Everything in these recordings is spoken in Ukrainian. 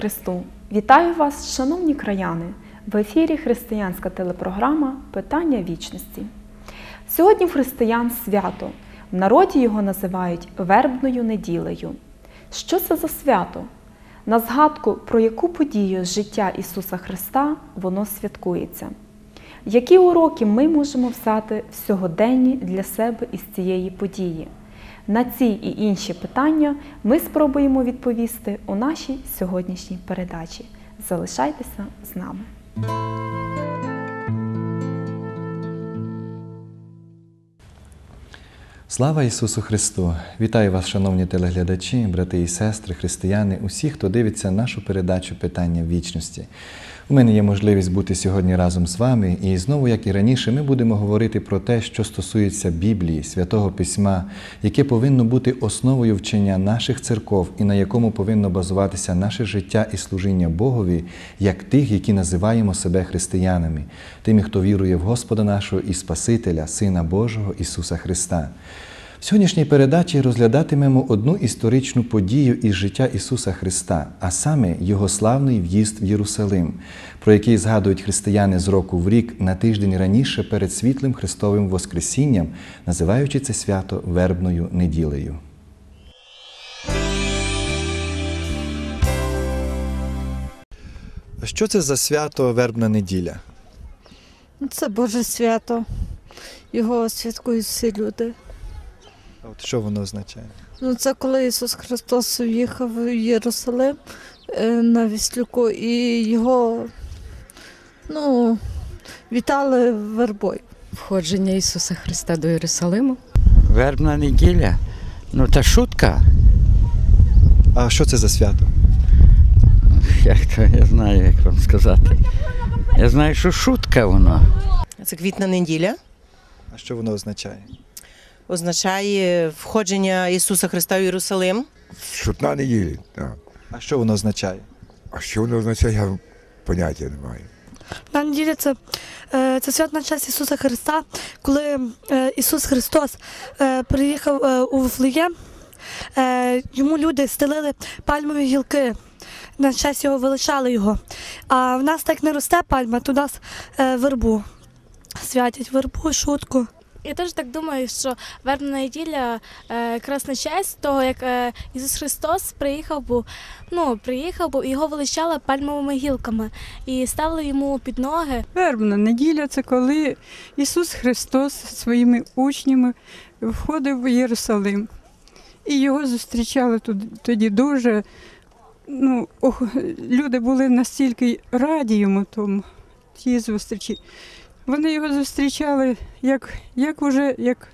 Христу! Вітаю вас, шановні краяни! В ефірі християнська телепрограма Питання вічності. Сьогодні в християн свято. В народі його називають вербною неділею. Що це за свято? На згадку про яку подію з життя Ісуса Христа воно святкується. Які уроки ми можемо взяти в сьогоденні для себе із цієї події? На ці і інші питання ми спробуємо відповісти у нашій сьогоднішній передачі. Залишайтеся з нами. Слава Ісусу Христу! Вітаю вас, шановні телеглядачі, брати і сестри, християни, усі, хто дивиться нашу передачу Питання вічності. У мене є можливість бути сьогодні разом з вами, і знову, як і раніше, ми будемо говорити про те, що стосується Біблії, святого Письма, яке повинно бути основою вчення наших церков і на якому повинно базуватися наше життя і служіння Богові, як тих, які називаємо себе християнами, тими, хто вірує в Господа нашого і Спасителя, Сина Божого Ісуса Христа. Сьогоднішній передачі розглядатимемо одну історичну подію із життя Ісуса Христа, а саме Його славний в'їзд в Єрусалим, про який згадують християни з року в рік на тиждень раніше перед світлим Христовим Воскресінням, називаючи це свято Вербною неділею. Що це за свято Вербна неділя? Це Боже свято. Його святкують всі люди. От що воно означає? Ну, це коли Ісус Христос в'їхав в Єрусалим е, на віслюку і його ну, вітали вербою. Входження Ісуса Христа до Єрусалиму. Вербна неділя. Ну та шутка. А що це за свято? Як то я знаю, як вам сказати. Я знаю, що шутка воно. Це квітна неділя. А що воно означає? Означає входження Ісуса Христа в Єрусалим. Шутна неділя, так. А що воно означає? А що воно означає, я поняття не маю. На неділі це, е, це свят на честь Ісуса Христа, коли е, Ісус Христос е, приїхав у Вифлеєм, йому люди стелили пальмові гілки. На честь його величали його. А в нас так не росте пальма, то у нас е, вербу. Святять вербу, шутку. Я теж так думаю, що вербна неділя е, якраз на честь того, як е, Ісус Христос приїхав, був, ну, приїхав, був, його величали пальмовими гілками і ставили йому під ноги. Вербна неділя це коли Ісус Христос своїми учнями входив в Єрусалим. І його зустрічали тут- тоді дуже. Ну, ох, люди були настільки раді йому тому, тій зустрічі. Вони його зустрічали як, як уже як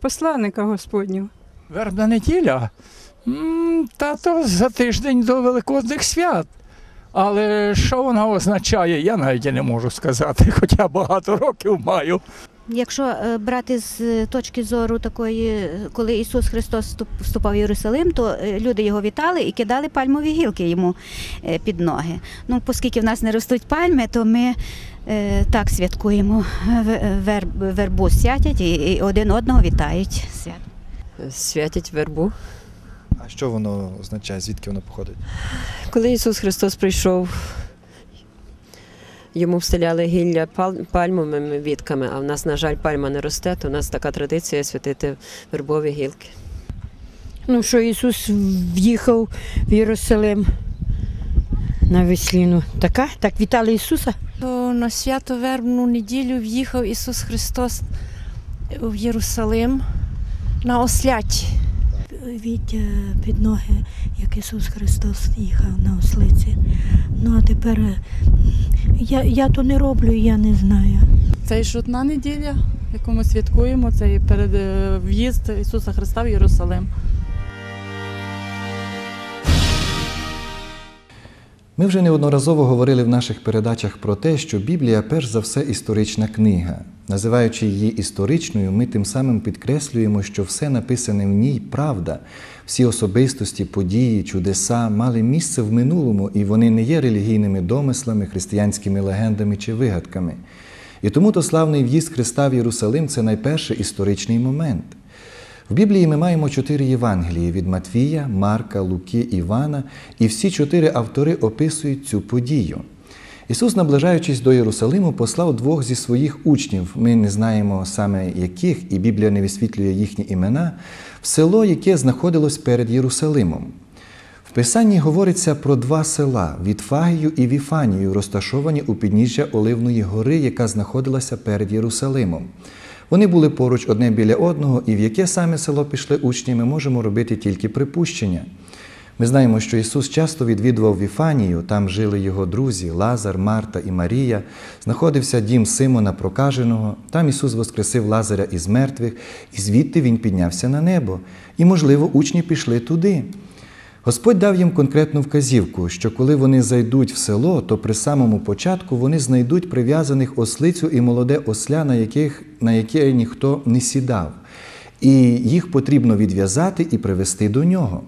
посланника Господнього. Вербна неділя. Та то за тиждень до Великодних свят. Але що вона означає, я навіть і не можу сказати, хоча багато років маю. Якщо е, брати з точки зору такої, коли Ісус Христос вступ- вступав в Єрусалим, то е, люди його вітали і кидали пальмові гілки йому е, під ноги. Ну, оскільки в нас не ростуть пальми, то ми так святкуємо вербу святять і, один одного вітають. Свят. Святять вербу. А що воно означає? Звідки воно походить? Коли Ісус Христос прийшов, йому встеляли гілля пальмовими вітками, а в нас, на жаль, пальма не росте, то в нас така традиція святити вербові гілки. Ну, що Ісус в'їхав в Єрусалим на весліну. Така? Так вітали Ісуса? На свято вербну неділю в'їхав Ісус Христос в Єрусалим на осляті. Вітя під ноги, як Ісус Христос їхав на ослиці. Ну а тепер е, я, я то не роблю, я не знаю. Це і шутна неділя, яку ми святкуємо, це і перед е, в'їзд Ісуса Христа в Єрусалим. Ми вже неодноразово говорили в наших передачах про те, що Біблія перш за все історична книга. Називаючи її історичною, ми тим самим підкреслюємо, що все написане в ній правда. Всі особистості, події, чудеса мали місце в минулому, і вони не є релігійними домислами, християнськими легендами чи вигадками. І тому то славний в'їзд Христа в Єрусалим це найперший історичний момент. В Біблії ми маємо чотири Євангелії від Матвія, Марка, Луки, Івана, і всі чотири автори описують цю подію. Ісус, наближаючись до Єрусалиму, послав двох зі своїх учнів. Ми не знаємо саме яких, і Біблія не висвітлює їхні імена, в село, яке знаходилось перед Єрусалимом. В Писанні говориться про два села Вітфагію і Віфанію, розташовані у підніжжя Оливної гори, яка знаходилася перед Єрусалимом. Вони були поруч одне біля одного, і в яке саме село пішли учні, ми можемо робити тільки припущення. Ми знаємо, що Ісус часто відвідував Віфанію, там жили його друзі Лазар, Марта і Марія, знаходився дім Симона Прокаженого, там Ісус воскресив Лазаря із мертвих, і звідти Він піднявся на небо. І, можливо, учні пішли туди. Господь дав їм конкретну вказівку, що коли вони зайдуть в село, то при самому початку вони знайдуть прив'язаних ослицю і молоде осля, на, яких, на яке ніхто не сідав. І їх потрібно відв'язати і привести до нього.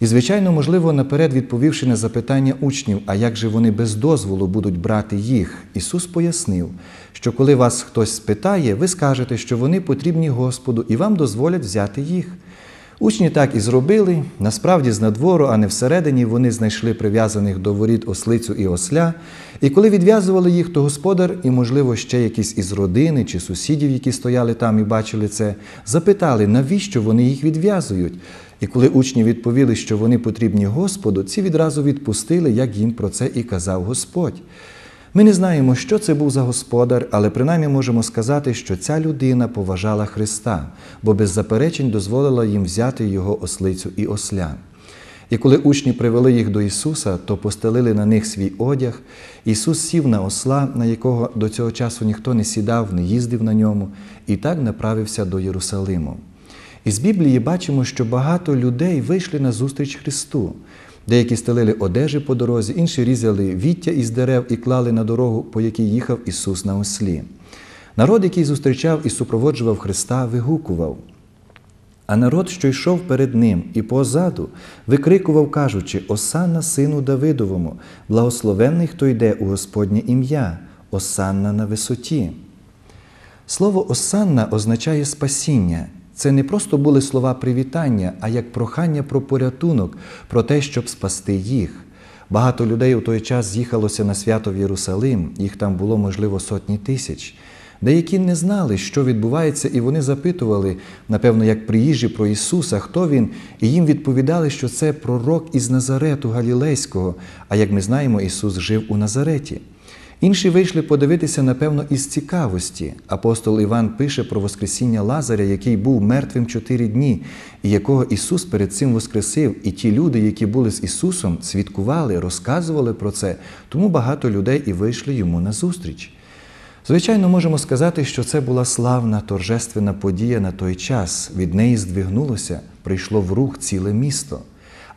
І, звичайно, можливо, наперед відповівши на запитання учнів, а як же вони без дозволу будуть брати їх, Ісус пояснив, що коли вас хтось спитає, ви скажете, що вони потрібні Господу і вам дозволять взяти їх. Учні так і зробили. Насправді, з надвору, а не всередині, вони знайшли прив'язаних до воріт ослицю і осля. І коли відв'язували їх, то господар, і, можливо, ще якісь із родини чи сусідів, які стояли там і бачили це, запитали, навіщо вони їх відв'язують. І коли учні відповіли, що вони потрібні Господу, ці відразу відпустили, як їм про це і казав Господь. Ми не знаємо, що це був за господар, але принаймні можемо сказати, що ця людина поважала Христа, бо без заперечень дозволила їм взяти його ослицю і осля. І коли учні привели їх до Ісуса, то постелили на них свій одяг. Ісус сів на осла, на якого до цього часу ніхто не сідав, не їздив на ньому, і так направився до Єрусалиму. Із Біблії бачимо, що багато людей вийшли на зустріч Христу. Деякі стелили одежі по дорозі, інші різали віття із дерев і клали на дорогу, по якій їхав Ісус на ослі. Народ, який зустрічав і супроводжував Христа, вигукував. А народ, що йшов перед ним і позаду, викрикував, кажучи: Осанна сину Давидовому, благословенний, хто йде у Господнє ім'я, Осанна на висоті. Слово Осанна означає спасіння. Це не просто були слова привітання, а як прохання про порятунок, про те, щоб спасти їх. Багато людей у той час з'їхалося на свято в Єрусалим, їх там було, можливо, сотні тисяч. Деякі не знали, що відбувається, і вони запитували, напевно, як приїжджі про Ісуса, хто Він, і їм відповідали, що це пророк із Назарету Галілейського, а як ми знаємо, Ісус жив у Назареті. Інші вийшли подивитися, напевно, із цікавості. Апостол Іван пише про Воскресіння Лазаря, який був мертвим чотири дні, і якого Ісус перед цим воскресив. І ті люди, які були з Ісусом, свідкували, розказували про це, тому багато людей і вийшли йому на зустріч. Звичайно, можемо сказати, що це була славна торжественна подія на той час. Від неї здвигнулося, прийшло в рух ціле місто.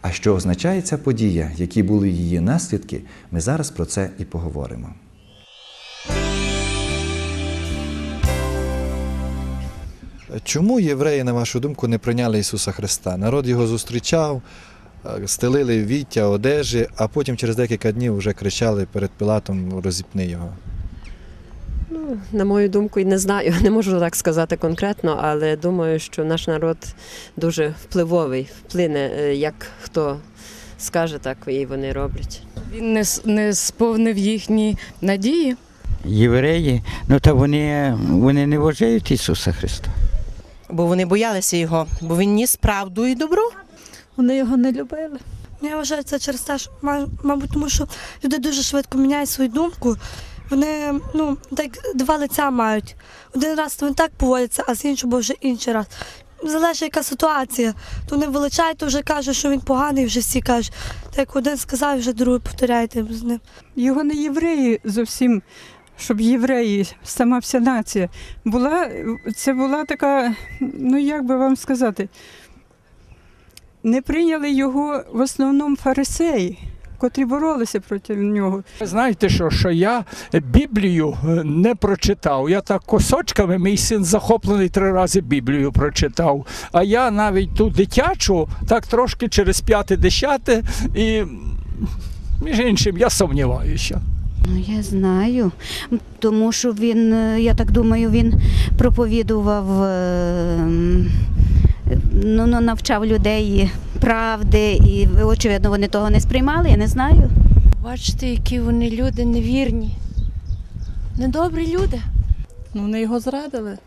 А що означає ця подія, які були її наслідки, ми зараз про це і поговоримо. Чому євреї, на вашу думку, не прийняли Ісуса Христа? Народ його зустрічав, е, стелили віття, одежі, а потім через декілька днів вже кричали перед Пилатом розіпни його. Ну, на мою думку, і не знаю, не можу так сказати конкретно, але думаю, що наш народ дуже впливовий, вплине, е, як хто скаже, так і вони роблять. Він не, не сповнив їхні надії. Євреї, ну та вони, вони не вважають Ісуса Христа. Бо вони боялися його, бо він ніс правду і добро. Вони його не любили. Я вважаю це через те, що, мабуть, тому що люди дуже швидко міняють свою думку. Вони ну, так два лиця мають. Один раз вони так поводяться, а з іншого вже інший раз. Залежить, яка ситуація. То вони величають, то вже кажуть, що він поганий, вже всі кажуть. Так як один сказав, вже другий повторяйте з ним. Його не євреї зовсім, щоб євреї, сама вся нація. Була, це була така, ну як би вам сказати, не прийняли його в основному фарисеї, котрі боролися проти нього. Знаєте що, що я Біблію е, не прочитав. Я так кусочками, мій син захоплений три рази Біблію прочитав. А я навіть ту дитячу, так трошки через п'яте десяте, і між іншим я сумніваюся. Ну, я знаю, тому що він, е, я так думаю, він проповідував е, ну, ну, навчав людей правди, і очевидно вони того не сприймали, я не знаю. Бачите, які вони люди невірні. Недобрі люди. Ну, вони його зрадили.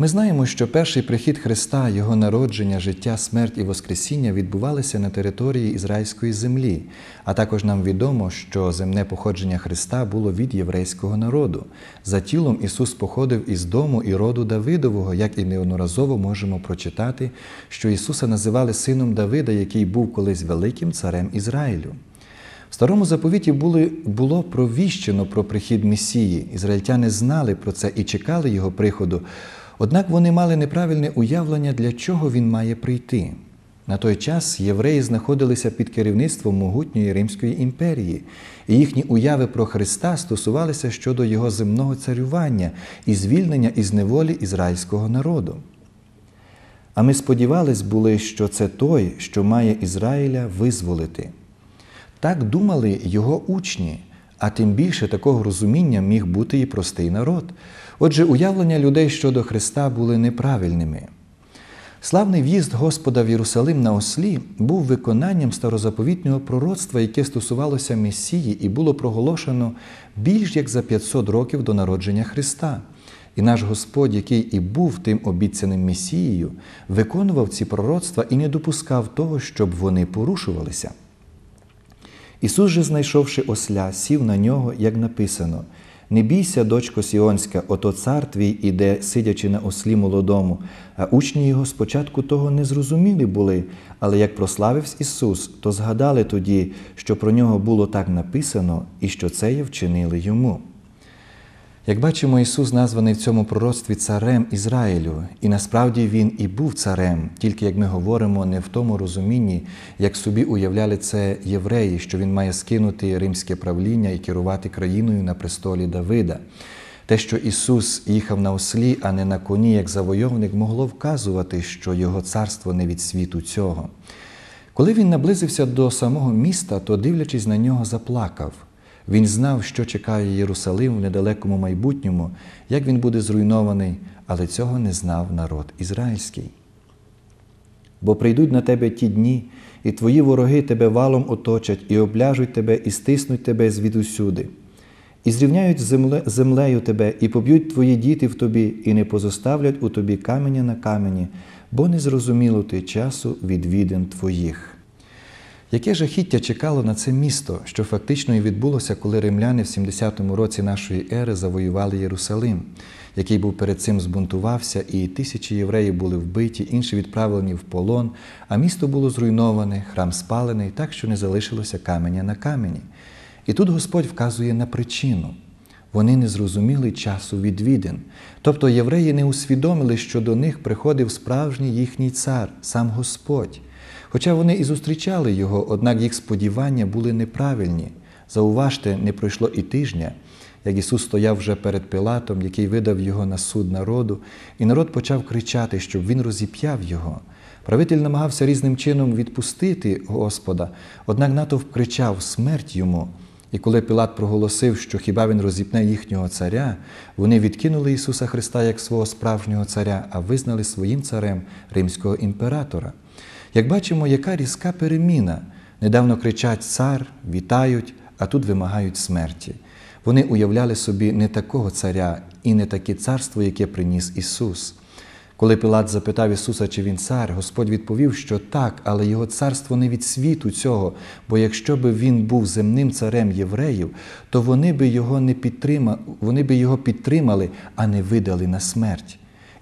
Ми знаємо, що перший прихід Христа, Його народження, життя, смерть і Воскресіння відбувалися на території ізраїльської землі, а також нам відомо, що земне походження Христа було від єврейського народу. За тілом Ісус походив із дому і роду Давидового, як і неодноразово можемо прочитати, що Ісуса називали сином Давида, який був колись великим царем Ізраїлю. В старому заповіті були, було провіщено про прихід Месії. Ізраїльтяни знали про це і чекали його приходу. Однак вони мали неправильне уявлення, для чого він має прийти. На той час євреї знаходилися під керівництвом могутньої Римської імперії, і їхні уяви про Христа стосувалися щодо його земного царювання і звільнення із неволі ізраїльського народу. А ми сподівались були, що це той, що має Ізраїля визволити. Так думали його учні, а тим більше такого розуміння міг бути і простий народ. Отже, уявлення людей щодо Христа були неправильними. Славний в'їзд Господа в Єрусалим на ослі був виконанням старозаповітнього пророцтва, яке стосувалося Месії і було проголошено більш як за 500 років до народження Христа. І наш Господь, який і був тим обіцяним Месією, виконував ці пророцтва і не допускав того, щоб вони порушувалися. Ісус же, знайшовши осля, сів на нього, як написано: Не бійся, дочко Сіонська, ото цар твій іде, сидячи на ослі молодому. А учні його спочатку того не зрозумілі були, але як прославився Ісус, то згадали тоді, що про нього було так написано і що це є вчинили йому. Як бачимо, Ісус названий в цьому пророцтві царем Ізраїлю, і насправді Він і був царем, тільки як ми говоримо не в тому розумінні, як собі уявляли це євреї, що Він має скинути римське правління і керувати країною на престолі Давида. Те, що Ісус їхав на ослі, а не на коні, як завойовник, могло вказувати, що Його царство не від світу цього. Коли він наблизився до самого міста, то, дивлячись на нього, заплакав. Він знав, що чекає Єрусалим в недалекому майбутньому, як він буде зруйнований, але цього не знав народ ізраїльський. Бо прийдуть на тебе ті дні, і твої вороги тебе валом оточать, і обляжуть тебе, і стиснуть тебе звідусюди, і зрівняють земле, землею тебе, і поб'ють твої діти в тобі, і не позоставлять у тобі каменя на камені, бо не зрозуміло ти часу відвідин твоїх. Яке жахіття чекало на це місто, що фактично і відбулося, коли римляни в 70-му році нашої ери завоювали Єрусалим, який був перед цим збунтувався, і тисячі євреїв були вбиті, інші відправлені в полон, а місто було зруйноване, храм спалений, так що не залишилося каменя на камені. І тут Господь вказує на причину. Вони не зрозуміли часу відвідин. Тобто євреї не усвідомили, що до них приходив справжній їхній цар, сам Господь. Хоча вони і зустрічали його, однак їх сподівання були неправильні. Зауважте, не пройшло і тижня, як Ісус стояв вже перед Пилатом, який видав його на суд народу, і народ почав кричати, щоб він розіп'яв його. Правитель намагався різним чином відпустити Господа, однак натовп кричав смерть йому. І коли Пилат проголосив, що хіба він розіпне їхнього царя, вони відкинули Ісуса Христа як свого справжнього царя, а визнали своїм царем римського імператора. Як бачимо, яка різка переміна. Недавно кричать цар, вітають, а тут вимагають смерті. Вони уявляли собі не такого царя і не таке царство, яке приніс Ісус. Коли Пилат запитав Ісуса, чи він цар, Господь відповів, що так, але його царство не від світу цього, бо якщо би він був земним царем євреїв, то вони би його не підтримали, вони би його підтримали, а не видали на смерть.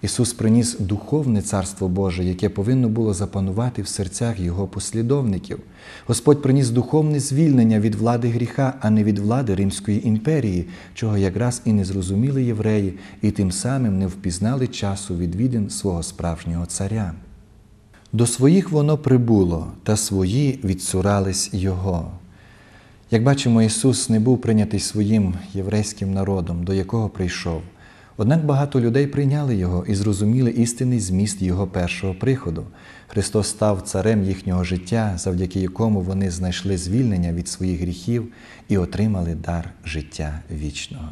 Ісус приніс духовне Царство Боже, яке повинно було запанувати в серцях Його послідовників. Господь приніс духовне звільнення від влади гріха, а не від влади Римської імперії, чого якраз і не зрозуміли євреї, і тим самим не впізнали часу відвідин свого справжнього царя. До своїх воно прибуло, та свої відсурались Його. Як бачимо, Ісус не був прийнятий своїм єврейським народом, до якого прийшов. Однак багато людей прийняли Його і зрозуміли істинний зміст Його першого приходу. Христос став царем їхнього життя, завдяки якому вони знайшли звільнення від своїх гріхів і отримали дар життя вічного.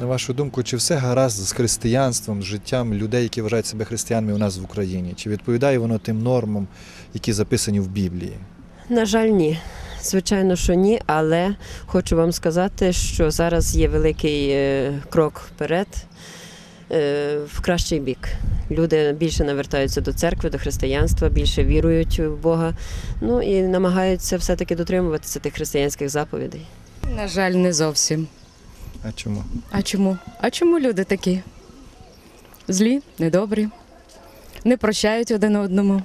На вашу думку, чи все гаразд з християнством, з життям людей, які вважають себе християнами у нас в Україні? Чи відповідає воно тим нормам, які записані в Біблії? На жаль, ні. Звичайно, що ні, але хочу вам сказати, що зараз є великий е, крок вперед е, в кращий бік. Люди більше навертаються до церкви, до християнства, більше вірують в Бога. Ну і намагаються все-таки дотримуватися тих християнських заповідей. На жаль, не зовсім. А чому? А чому? А чому люди такі? Злі, недобрі, не прощають один одному.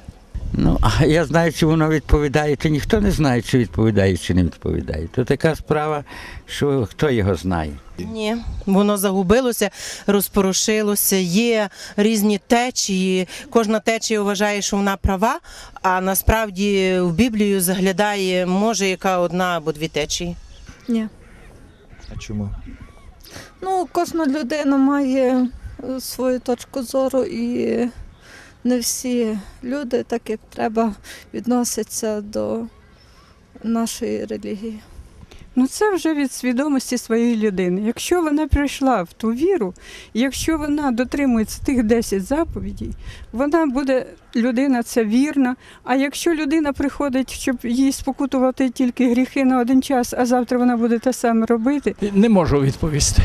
Ну, а я знаю, чи воно відповідає, чи ніхто не знає, чи відповідає, чи не відповідає. То така справа, що хто його знає. Ні, воно загубилося, розпорошилося. Є різні течії. Кожна течія вважає, що вона права, а насправді в Біблію заглядає, може, яка одна або дві течії. Ні. А чому? Ну, кожна людина має е, свою точку зору, і не всі люди, так як треба, відносяться до нашої релігії. Ну це вже від свідомості своєї людини. Якщо вона прийшла в ту віру, якщо вона дотримується тих 10 заповідей, вона буде людина це вірна. А якщо людина приходить, щоб їй спокутувати тільки гріхи на один час, а завтра вона буде те саме робити, Не можу відповісти.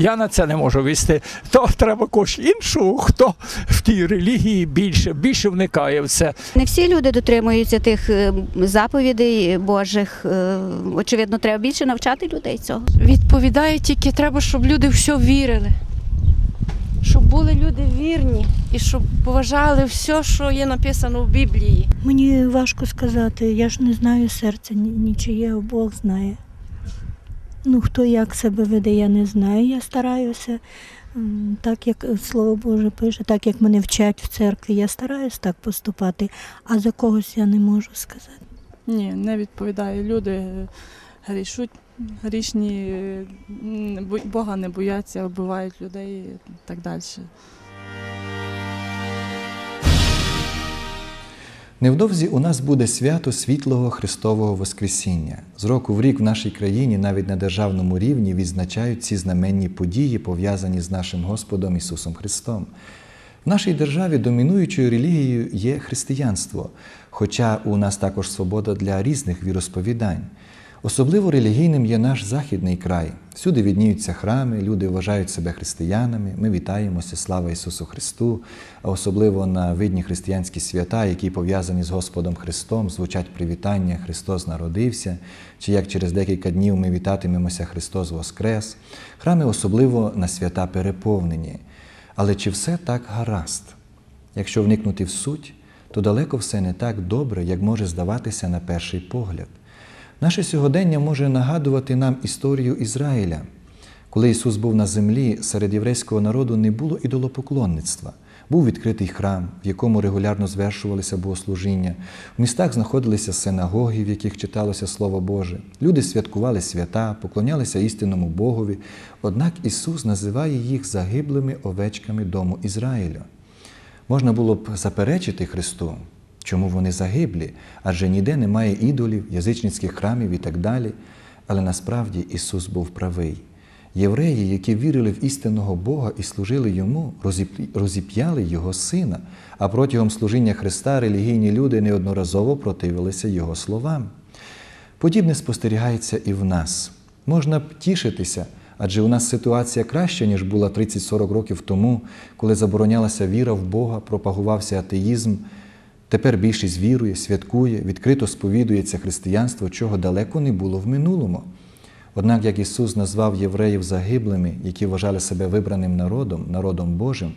Я на це не можу відповісти. То треба когось іншого, хто в тій релігії більше, більше вникає в це. Не всі люди дотримуються тих е, заповідей Божих. Е, Очевидно, треба більше навчати людей цього. Відповідає тільки треба, щоб люди в що вірили. Щоб були люди вірні і щоб поважали все, що є написано в Біблії. Мені важко сказати, я ж не знаю серця нічиє, Бог знає. Ну, хто як себе веде, я не знаю. Я стараюся, так як Слово Боже пише, так як мене вчать в церкві, я стараюся так поступати, а за когось я не можу сказати. Ні, не відповідає. Люди грішуть, грішні, Бога не бояться, вбивають людей і так далі. Невдовзі у нас буде свято світлого Христового Воскресіння. З року в рік в нашій країні, навіть на державному рівні, відзначають ці знаменні події, пов'язані з нашим Господом Ісусом Христом. В нашій державі домінуючою релігією є християнство, хоча у нас також свобода для різних віросповідань. Особливо релігійним є наш західний край. Всюди відніються храми, люди вважають себе християнами. Ми вітаємося, слава Ісусу Христу. А особливо на видні християнські свята, які пов'язані з Господом Христом, звучать привітання Христос народився, чи як через декілька днів ми вітатимемося Христос Воскрес. Храми особливо на свята переповнені. Але чи все так гаразд? Якщо вникнути в суть, то далеко все не так добре, як може здаватися на перший погляд. Наше сьогодення може нагадувати нам історію Ізраїля. Коли Ісус був на землі, серед єврейського народу не було ідолопоклонництва. Був відкритий храм, в якому регулярно звершувалися богослужіння. В містах знаходилися синагоги, в яких читалося Слово Боже. Люди святкували свята, поклонялися істинному Богові. Однак Ісус називає їх загиблими овечками дому Ізраїля. Можна було б заперечити Христу, чому вони загиблі, адже ніде немає ідолів, язичницьких храмів і так далі. Але насправді Ісус був правий. Євреї, які вірили в істинного Бога і служили йому, розіп'яли Його Сина, а протягом служіння Христа релігійні люди неодноразово противилися Його словам. Подібне спостерігається і в нас. Можна б тішитися, адже у нас ситуація краща, ніж була 30-40 років тому, коли заборонялася віра в Бога, пропагувався атеїзм. Тепер більшість вірує, святкує, відкрито сповідується християнство, чого далеко не було в минулому. Однак, як Ісус назвав євреїв загиблими, які вважали себе вибраним народом, народом Божим,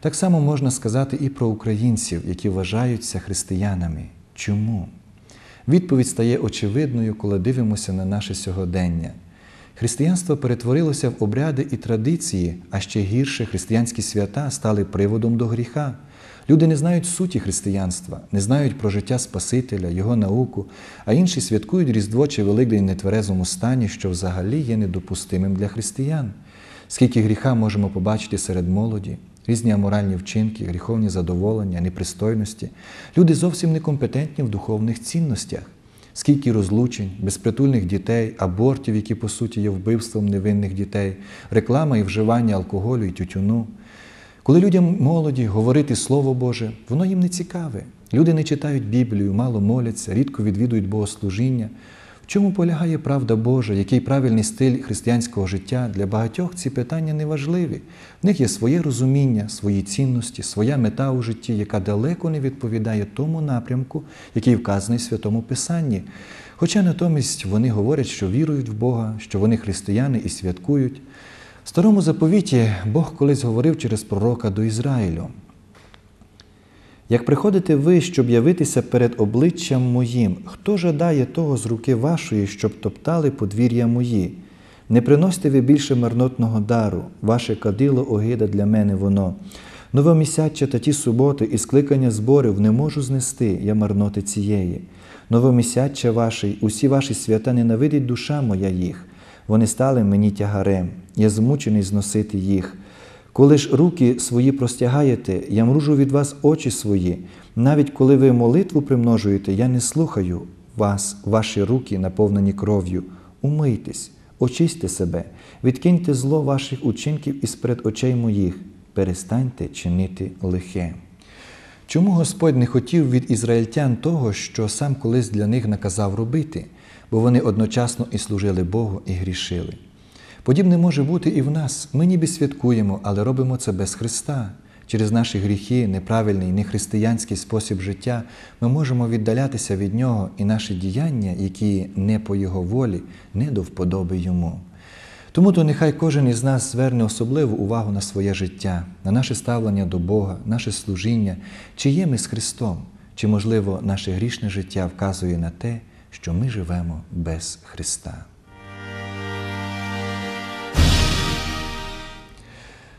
так само можна сказати і про українців, які вважаються християнами. Чому? Відповідь стає очевидною, коли дивимося на наше сьогодення. Християнство перетворилося в обряди і традиції, а ще гірше християнські свята стали приводом до гріха. Люди не знають суті християнства, не знають про життя Спасителя, Його науку, а інші святкують Різдво чи Великдень в нетверезому стані, що взагалі є недопустимим для християн. Скільки гріха можемо побачити серед молоді, різні аморальні вчинки, гріховні задоволення, непристойності. Люди зовсім некомпетентні в духовних цінностях. скільки розлучень, безпритульних дітей, абортів, які по суті є вбивством невинних дітей, реклама і вживання алкоголю і тютюну. Коли людям молоді говорити Слово Боже, воно їм не цікаве. Люди не читають Біблію, мало моляться, рідко відвідують богослужіння. В чому полягає правда Божа, який правильний стиль християнського життя для багатьох ці питання не важливі. В них є своє розуміння, свої цінності, своя мета у житті, яка далеко не відповідає тому напрямку, який вказаний в Святому Писанні. Хоча натомість вони говорять, що вірують в Бога, що вони християни і святкують. В старому заповіті Бог колись говорив через пророка до Ізраїлю. Як приходите ви, щоб явитися перед обличчям моїм, хто жадає того з руки вашої, щоб топтали подвір'я мої? Не приносьте ви більше марнотного дару, ваше кадило огида для мене воно. Новомісяча та ті суботи і скликання зборів не можу знести я марноти цієї. Новомісяча ваші, усі ваші свята ненавидить душа моя їх. Вони стали мені тягарем, я змучений зносити їх. Коли ж руки свої простягаєте, я мружу від вас очі свої. Навіть коли ви молитву примножуєте, я не слухаю вас, ваші руки, наповнені кров'ю. Умийтесь, очисьте себе, відкиньте зло ваших учинків із перед очей моїх, перестаньте чинити лихе. Чому Господь не хотів від ізраїльтян того, що сам колись для них наказав робити, бо вони одночасно і служили Богу, і грішили? Подібне може бути і в нас. Ми ніби святкуємо, але робимо це без Христа. Через наші гріхи, неправильний, нехристиянський спосіб життя ми можемо віддалятися від Нього і наші діяння, які не по Його волі, не до вподоби Йому. Тому то нехай кожен із нас зверне особливу увагу на своє життя, на наше ставлення до Бога, наше служіння, чи є ми з Христом, чи, можливо, наше грішне життя вказує на те, що ми живемо без Христа.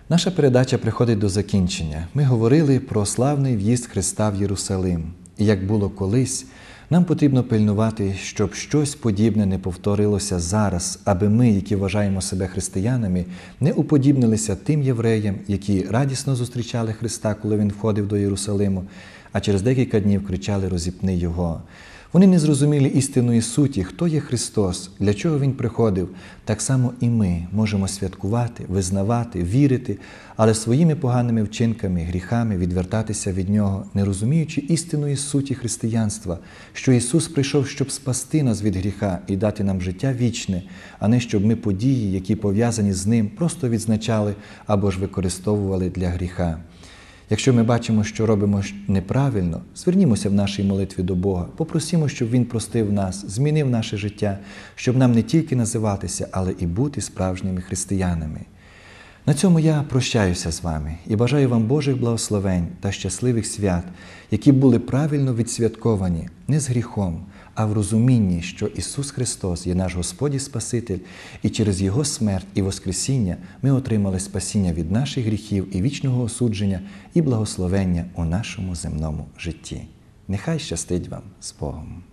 Наша передача приходить до закінчення. Ми говорили про славний в'їзд Христа в Єрусалим. І як було колись, нам потрібно пильнувати, щоб щось подібне не повторилося зараз, аби ми, які вважаємо себе християнами, не уподібнилися тим євреям, які радісно зустрічали Христа, коли Він входив до Єрусалиму, а через декілька днів кричали Розіпни Його. Вони не зрозуміли істинної суті, хто є Христос, для чого Він приходив. Так само і ми можемо святкувати, визнавати, вірити, але своїми поганими вчинками, гріхами відвертатися від Нього, не розуміючи істинної суті християнства, що Ісус прийшов, щоб спасти нас від гріха і дати нам життя вічне, а не щоб ми події, які пов'язані з Ним, просто відзначали або ж використовували для гріха. Якщо ми бачимо, що робимо неправильно, звернімося в нашій молитві до Бога, попросимо, щоб Він простив нас, змінив наше життя, щоб нам не тільки називатися, але і бути справжніми християнами. На цьому я прощаюся з вами і бажаю вам Божих благословень та щасливих свят, які були правильно відсвятковані не з гріхом, а в розумінні, що Ісус Христос є наш Господь і Спаситель, і через Його смерть і Воскресіння ми отримали спасіння від наших гріхів і вічного осудження і благословення у нашому земному житті. Нехай щастить вам з Богом.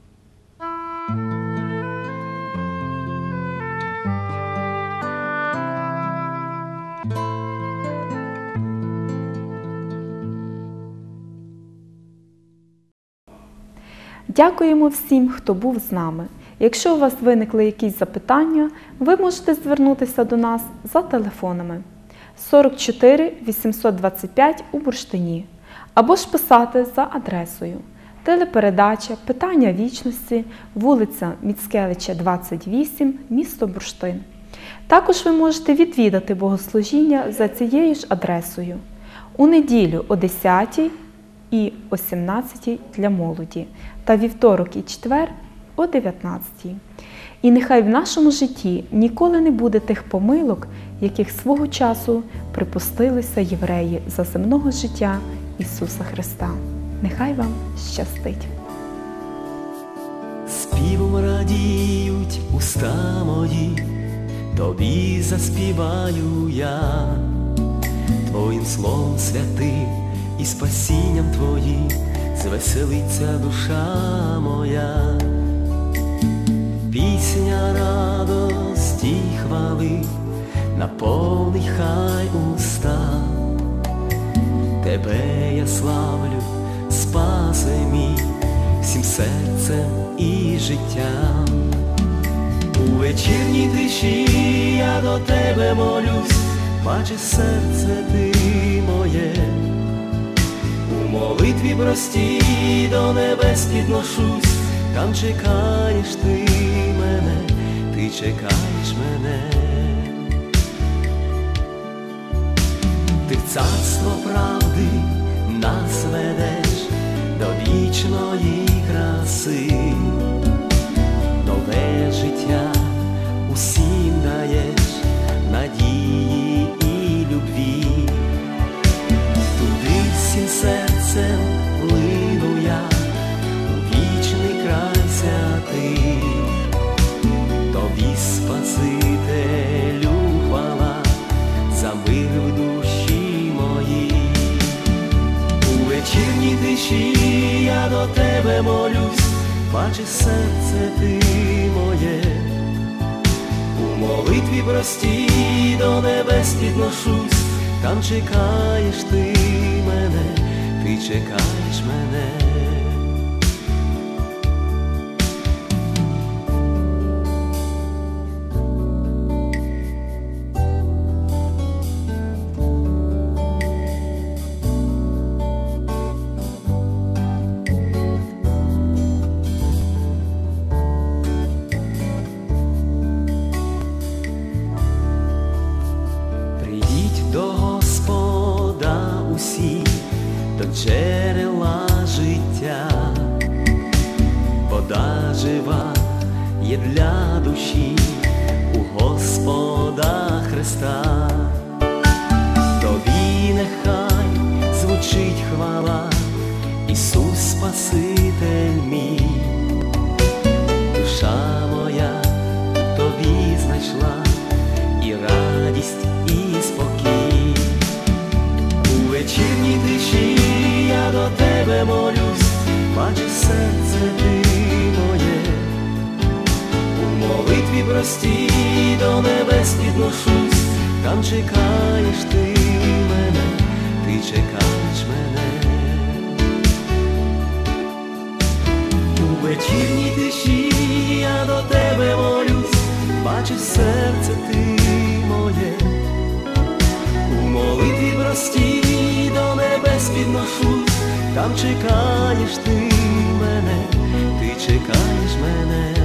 Дякуємо всім, хто був з нами. Якщо у вас виникли якісь запитання, ви можете звернутися до нас за телефонами 44 825 у Бурштині або ж писати за адресою телепередача Питання вічності, вулиця Міцкевича, 28, місто Бурштин. Також ви можете відвідати богослужіння за цією ж адресою у неділю о 10 і о 17 для молоді та вівторок і четвер о 19. І нехай в нашому житті ніколи не буде тих помилок, яких свого часу припустилися євреї за земного життя Ісуса Христа. Нехай вам щастить! Співом радіють уста мої, тобі заспіваю я, Твоїм словом святим і спасінням Твоїм звеселиться душа моя, пісня радості хвали, наповни хай уста, Тебе я славлю, спаси мій, всім серцем і життям. У вечірній тиші я до тебе молюсь, бачи серце ти моє, молитві простій до небес підношусь, там чекаєш ти мене, ти чекаєш мене. Ти в царство правди нас ведеш до вічної краси, нове життя усім даєш надії і любві, туди всім серцем лину я у вічний край святий, тобі Спасителю хвала за мир в душі моїй. У вечірній тиші я до тебе молюсь, бачи серце ти моє, у молитві простій до небес підношусь, там чекаєш ти мене, ти чекаєш знайшла і радість, і спокій. У вечірній тиші я до тебе молюсь, бачи серце ти моє, у молитві простій до небес підношусь, там чекаєш ти мене, ти чекаєш мене. У вечірній тиші бачиш серце ти моє, у молитві прості до небес підношу, там чекаєш ти мене, ти чекаєш мене.